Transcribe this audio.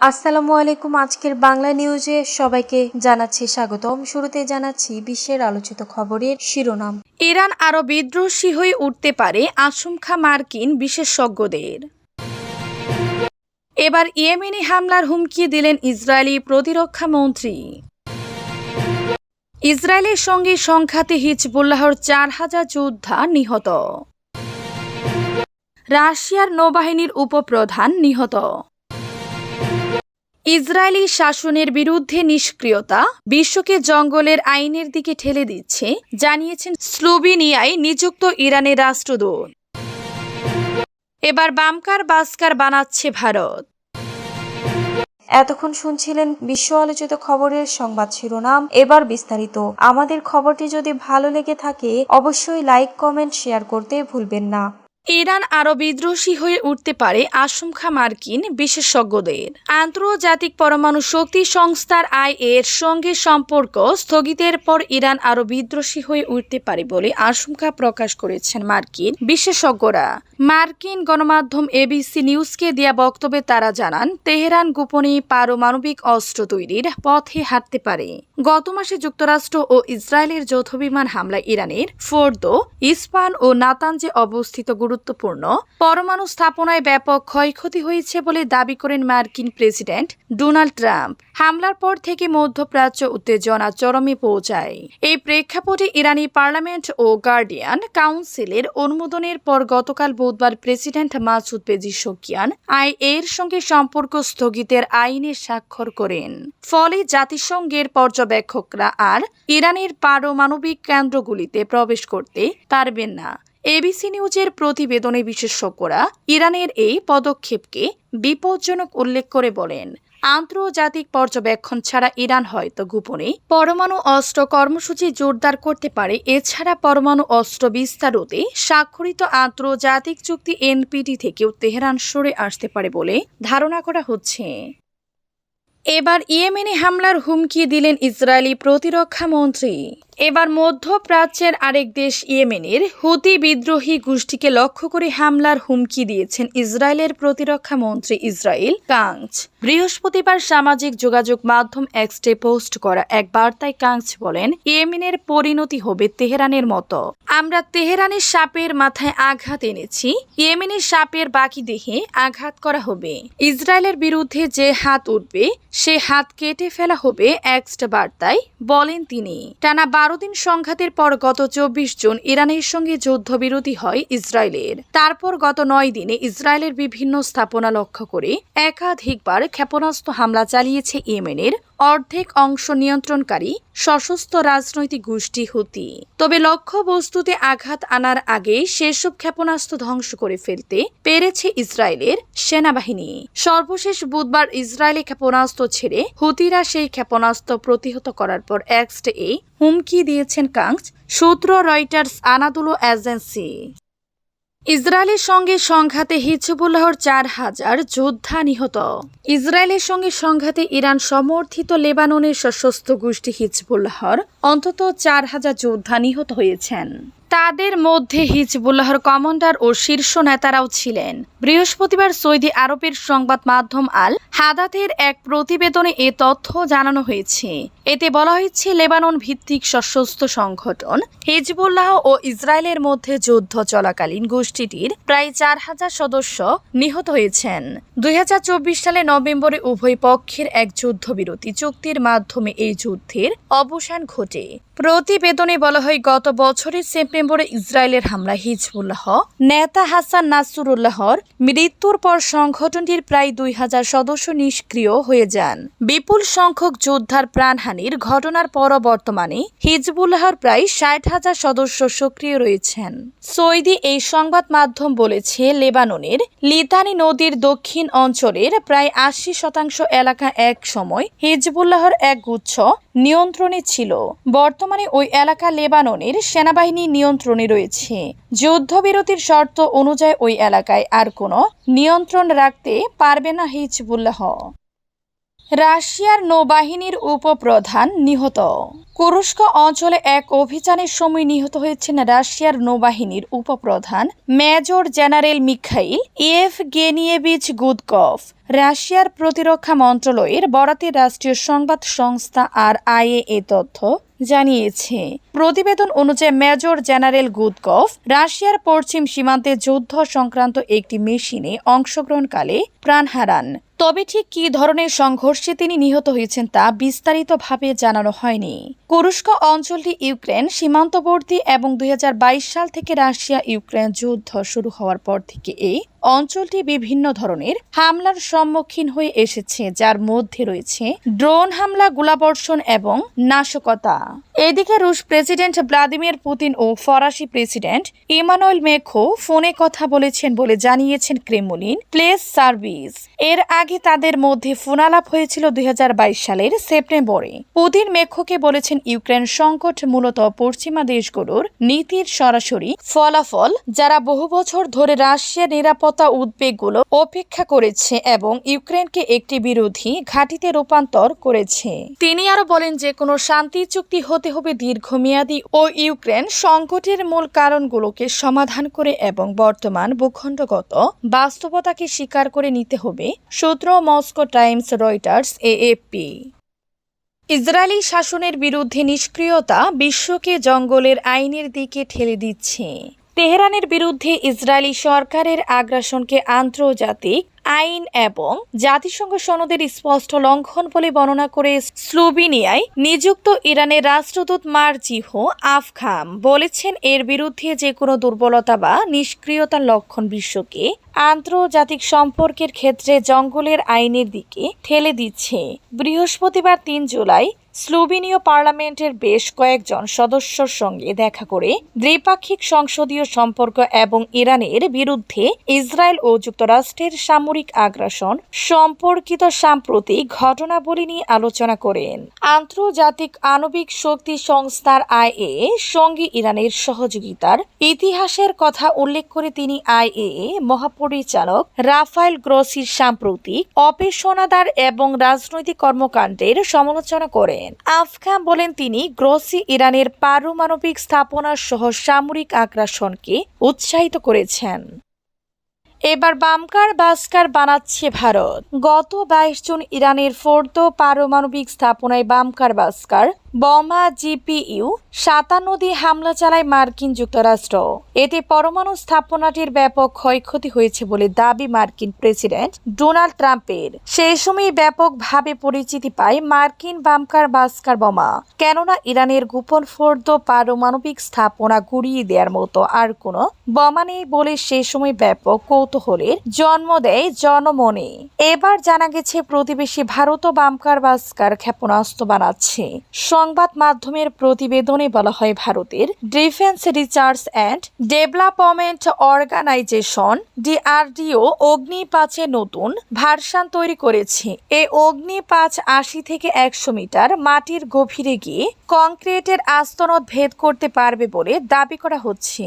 আসসালামু আলাইকুম। আজকের বাংলা নিউজে সবাইকে জানাচ্ছি স্বাগতম। শুরুতে জানাচ্ছি বিশ্বের আলোচিত খবরের শিরোনাম। ইরান আরও বিদ্রোহী হয়ে উঠতে পারে আশঙ্কা মার্কিন বিশেষজ্ঞদের। এবার ইয়েমেনি হামলার হুমকি দিলেন ইসরায়েলি প্রতিরক্ষা মন্ত্রী। ইসরায়েলের সঙ্গে সংঘাতে হিজবুল্লাহর চার হাজার যোদ্ধা নিহত। রাশিয়ার নৌবাহিনীর উপপ্রধান নিহত। ইসরায়েলি শাসনের বিরুদ্ধে নিষ্ক্রিয়তা বিশ্বকে জঙ্গলের আইনের দিকে ঠেলে দিচ্ছে, জানিয়েছেন স্লোভেনিয়ায় নিযুক্ত ইরানের রাষ্ট্রদূত। এবার বামকার বাস্কার বানাচ্ছে ভারত। এতক্ষণ শুনছিলেন বিশ্ব আলোচিত খবরের সংবাদ শিরোনাম। এবার বিস্তারিত। আমাদের খবরটি যদি ভালো লেগে থাকে, অবশ্যই লাইক, কমেন্ট, শেয়ার করতে ভুলবেন না। ইরান আরও বিদ্রোহী হয়ে উঠতে পারে আশঙ্কা মার্কিন বিশেষজ্ঞদের। আন্তর্জাতিক পরমাণু শক্তি সংস্থার আই এর সঙ্গে সম্পর্ক স্থগিতের পর ইরান আরও বিদ্রোহী হয়ে উঠতে পারে বলে আশঙ্কা প্রকাশ করেছেন মার্কিন বিশেষজ্ঞরা। মার্কিন গণমাধ্যম এবিসি নিউজকে দেয়া বক্তব্যে তারা জানান, তেহরান গোপনে পারমাণবিক অস্ত্র তৈরির পথে হাঁটতে পারে। গত মাসে যুক্তরাষ্ট্র ও ইসরায়েলের যৌথ বিমান হামলায় ইরানের ফোর্দো ইস্পান ও নাতানজে অবস্থিত গুরুত্বপূর্ণ। পরমাণু স্থাপনায় ব্যাপক ক্ষয়ক্ষতি হয়েছে বলে দাবি করেন মার্কিন প্রেসিডেন্ট ডোনাল্ড ট্রাম্প। হামলার পর থেকে মধ্যপ্রাচ্য উত্তেজনা চরমে পৌঁছায়। এই প্রেক্ষাপটে ইরানি পার্লামেন্ট ও গার্ডিয়ান কাউন্সিলের অনুমোদনের পর গতকাল বুধবার প্রেসিডেন্ট মাসুদ পেজি পেজিশকিয়ান আই এর সঙ্গে সম্পর্ক স্থগিতের আইনে স্বাক্ষর করেন। ফলে জাতিসংঘের পর্যবেক্ষকরা আর ইরানের পারমাণবিক কেন্দ্রগুলিতে প্রবেশ করতে পারবেন না। এবিসি নিউজের প্রতিবেদনে বিশেষজ্ঞরা ইরানের এই পদক্ষেপকে বিপজ্জনক উল্লেখ করে বলেন, আন্তর্জাতিক পর্যবেক্ষণ ছাড়া ইরান হয়তো গোপনে পরমাণু অস্ত্র কর্মসূচি জোরদার করতে পারে, এছাড়া পরমাণু অস্ত্র বিস্তার বিস্তারতে স্বাক্ষরিত আন্তর্জাতিক চুক্তি এনপিটি থেকেও তেহরান সরে আসতে পারে বলে ধারণা করা হচ্ছে। এবার ইয়েমেনে হামলার হুমকি দিলেন ইসরায়েলি প্রতিরক্ষা মন্ত্রী। এবার মধ্যপ্রাচ্যের আরেক দেশ ইয়েমেনের হুতি বিদ্রোহী গোষ্ঠীকে লক্ষ্য করে হামলার হুমকি দিয়েছেন ইসরায়েলের প্রতিরক্ষা মন্ত্রী ইসরায়েল কাঞ্চ। বৃহস্পতিবার সামাজিক যোগাযোগ মাধ্যম এক্সটে পোস্ট করা এক বার্তায় কাঞ্চ বলেন, ইয়েমেনের পরিণতি হবে তেহরানের মতো। আমরা তেহরানের সাপের মাথায় আঘাত এনেছি, ইয়েমেনের সাপের বাকি দেহে আঘাত করা হবে। ইসরায়েলের বিরুদ্ধে যে হাত উঠবে সে হাত কেটে ফেলা হবে এক্সট বার্তায়, বলেন তিনি। টানা বারো দিন সংঘাতের পর গত চব্বিশ জুন ইরানের সঙ্গে যুদ্ধবিরতি হয় ইসরায়েলের। তারপর গত নয় দিনে ইসরায়েলের বিভিন্ন স্থাপনা লক্ষ্য করে একাধিকবার ক্ষেপণাস্ত্র হামলা চালিয়েছে ইয়েমেনের অর্ধেক অংশ নিয়ন্ত্রণকারী সশস্ত্র রাজনৈতিক গোষ্ঠী হুতি। তবে লক্ষ্যবস্তুতে আঘাত আনার আগে সেসব ক্ষেপণাস্ত্র ধ্বংস করে ফেলতে পেরেছে ইসরায়েলের সেনাবাহিনী। সর্বশেষ বুধবার ইসরায়েলে ক্ষেপণাস্ত্র ছেড়ে হুতিরা সেই ক্ষেপণাস্ত্র প্রতিহত করার পর এক্সটে হুমকি দিয়েছেন কাংস সূত্র রয়টার্স আনাদুলো এজেন্সি। ইসরায়েলের সঙ্গে সংঘাতে হিজবুল্লাহর চার হাজার যোদ্ধা নিহত। ইসরায়েলের সঙ্গে সংঘাতে ইরান সমর্থিত লেবাননের সশস্ত্র গোষ্ঠী হিজবুল্লাহর অন্তত চার হাজার যোদ্ধা নিহত হয়েছেন। তাদের মধ্যে হিজবুল্লাহর কমান্ডার ও শীর্ষ নেতারাও ছিলেন। বৃহস্পতিবার সৌদি আরবের সংবাদ মাধ্যম আল হাদাতের এক প্রতিবেদনে এ তথ্য জানানো হয়েছে। এতে বলা হয়েছে, লেবানন ভিত্তিক সশস্ত্র সংগঠন হিজবুল্লাহ ও ইসরায়েলের মধ্যে যুদ্ধ চলাকালীন গোষ্ঠীটির প্রায় চার হাজার সদস্য নিহত হয়েছেন। দুই হাজার চব্বিশ সালে নভেম্বরে উভয় পক্ষের এক যুদ্ধবিরতি চুক্তির মাধ্যমে এই যুদ্ধের অবসান ঘটে। প্রতিবেদনে বলা হয়, গত বছরের সেপ্টেম্বরে ইসরায়েলের হামলা হিজবুল্লাহ, নেতা হাসান নাসুরুল্লাহর মৃত্যুর পর সংগঠনটির প্রায় দুই হাজার সদস্য নিষ্ক্রিয় হয়ে যান। বিপুল সংখ্যক যোদ্ধার প্রাণহানির ঘটনার পর বর্তমানে হিজবুল্লাহর প্রায় ষাট হাজার সদস্য সক্রিয় রয়েছেন। সৌদি এই সংবাদ মাধ্যম বলেছে, লেবাননের লিতানি নদীর দক্ষিণ অঞ্চলের প্রায় আশি শতাংশ এলাকা এক সময় হিজবুল্লাহর এক গুচ্ছ নিয়ন্ত্রণে ছিল। বর্তমানে ওই এলাকা লেবাননের সেনাবাহিনী নিয়ন্ত্রণে রয়েছে। যুদ্ধবিরতির শর্ত অনুযায়ী ওই এলাকায় আর কোনো নিয়ন্ত্রণ রাখতে পারবে না হিজবুল্লাহ। রাশিয়ার নৌবাহিনীর উপপ্রধান নিহত। কুরস্ক অঞ্চলে এক অভিযানের সময় নিহত হয়েছেন রাশিয়ার নৌবাহিনীর উপপ্রধান major general Mikhail Yevgenyevich Gudkov রাশিয়ার প্রতিরক্ষা মন্ত্রণালয়ের বরাতে রাষ্ট্রীয় সংবাদ সংস্থা আর আইএ এ তথ্য জানিয়েছে। প্রতিবেদন অনুযায়ী মেজর জেনারেল গুদকভ রাশিয়ার পশ্চিম সীমান্তে যুদ্ধ সংক্রান্ত একটি মেশিনে অংশগ্রহণকালে প্রাণ হারান। তবে ঠিক কী ধরনের সংঘর্ষে তিনি নিহত হয়েছেন তা বিস্তারিতভাবে জানানো হয়নি। কুরস্ক অঞ্চলটি ইউক্রেন সীমান্তবর্তী এবং দুই হাজার বাইশ সাল থেকে রাশিয়া ইউক্রেন যুদ্ধ শুরু হওয়ার পর থেকে এই অঞ্চলটি বিভিন্ন ধরনের হামলার সম্মুখীন হয়ে এসেছে, যার মধ্যে রয়েছে ড্রোন হামলা, গোলাবর্ষণ এবং নাশকতা। এদিকে রুশ প্রেসিডেন্ট ভ্লাদিমির পুতিন ও ফরাসি প্রেসিডেন্ট ইমানুয়েল মেখো ফোনে কথা বলেছেন বলে জানিয়েছেন ক্রেমলিন প্লেস সার্ভিস। এর আগে তাদের মধ্যে ফোনালাপ হয়েছিল দুই হাজার বাইশ সালের সেপ্টেম্বরে। পুতিন মেখোকে বলেছেন, ইউক্রেন সংকট মূলত পশ্চিমা দেশগুলোর নীতির সরাসরি ফলাফল, যারা বহু বছর ধরে রাশিয়ার নিরাপত্তা উদ্বেগগুলো অপেক্ষা করেছে এবং ইউক্রেনকে একটি বিরোধী ঘাঁটিতে রূপান্তর করেছে। তিনি আরও বলেন যে, কোনো শান্তি চুক্তি হতে হবে দীর্ঘমেয়াদী ও ইউক্রেন সংকটের মূল কারণগুলোকে সমাধান করে এবং বর্তমান ভূখণ্ডগত বাস্তবতাকে স্বীকার করে নিতে হবে, সূত্র Moscow Times, Reuters AAP Israeli শাসনের বিরুদ্ধে নিষ্ক্রিয়তা বিশ্বকে জঙ্গলের আইনের দিকে ঠেলে দিচ্ছে। তেহরানের বিরুদ্ধে ইসরায়েলি সরকারের আগ্রাসনকে আন্তর্জাতিক আইন এবং জাতিসংঘ সনদের স্পষ্ট লঙ্ঘন বলে বর্ণনা করে স্লোভেনিয়ায় নিযুক্ত ইরানের রাষ্ট্রদূত মার্জিহো আফখাম বলেছেন, এর বিরুদ্ধে যে কোনো দুর্বলতা বা নিষ্ক্রিয়তার লক্ষণ বিশ্বকে আন্তর্জাতিক সম্পর্কের ক্ষেত্রে জঙ্গলের আইনের দিকে ঠেলে দিচ্ছে। বৃহস্পতিবার তিন জুলাই স্লোভেনীয় পার্লামেন্টের বেশ কয়েকজন সদস্যর সঙ্গে দেখা করে দ্বিপাক্ষিক সংসদীয় সম্পর্ক এবং ইরানের বিরুদ্ধে ইসরায়েল ও যুক্তরাষ্ট্রের সামরিক আগ্রাসন, সম্পর্কিত সাম্প্রতিক ঘটনাবলী নিয়ে আলোচনা করেন। আন্তর্জাতিক আণবিক শক্তি সংস্থার আইএ সঙ্গে ইরানের সহযোগিতার ইতিহাসের কথা উল্লেখ করে তিনি আইএ মহাপরিচালক রাফায়েল গ্রসির সাম্প্রতিক অপেশনাদার এবং রাজনৈতিক কর্মকাণ্ডের সমালোচনা করেন। আফগান বলেন তিনি গ্রসি ইরানের পারমাণবিক স্থাপনা সহ সামরিক আগ্রাসনকে উৎসাহিত করেছেন। এবার বামকার বাস্কার বানাচ্ছে ভারত। গত বাইশ জুন ইরানের ফোর্দ পারমাণবিক স্থাপনায় বামকার বাস্কার বমা জিপিইউ সাতান্ন দিয়ে হামলা চালায় মার্কিন যুক্তরাষ্ট্র। এতে পরমাণু স্থাপনাটির ব্যাপক ক্ষয়ক্ষতি হয়েছে বলে দাবি মার্কিন প্রেসিডেন্ট ডোনাল্ড ট্রাম্পের। সেই সময় ব্যাপকভাবে পরিচিতি পায় মার্কিন বামকার বাস্কার বোমা। কেননা ইরানের গোপন ফোর্দ পারমাণবিক স্থাপনা গুড়িয়ে দেওয়ার মতো আর কোনো বোমা নেই বলে সে সময় ব্যাপক কৌতূহলের জন্ম দেয় জনমনে। এবার জানা গেছে, প্রতিবেশী ভারতও বামকার বাস্কার ক্ষেপণাস্ত্র বানাচ্ছে। সংবাদ মাধ্যমের প্রতিবেদনে বলা হয়, ভারতের defence research and development organisation DRDO Agni পাঁচে নতুন ভার্সান তৈরি করেছে। এ অগ্নি পাঁচ আশি থেকে একশো মিটার মাটির গভীরে গিয়ে কংক্রিটের আস্তনদ ভেদ করতে পারবে বলে দাবি করা হচ্ছে।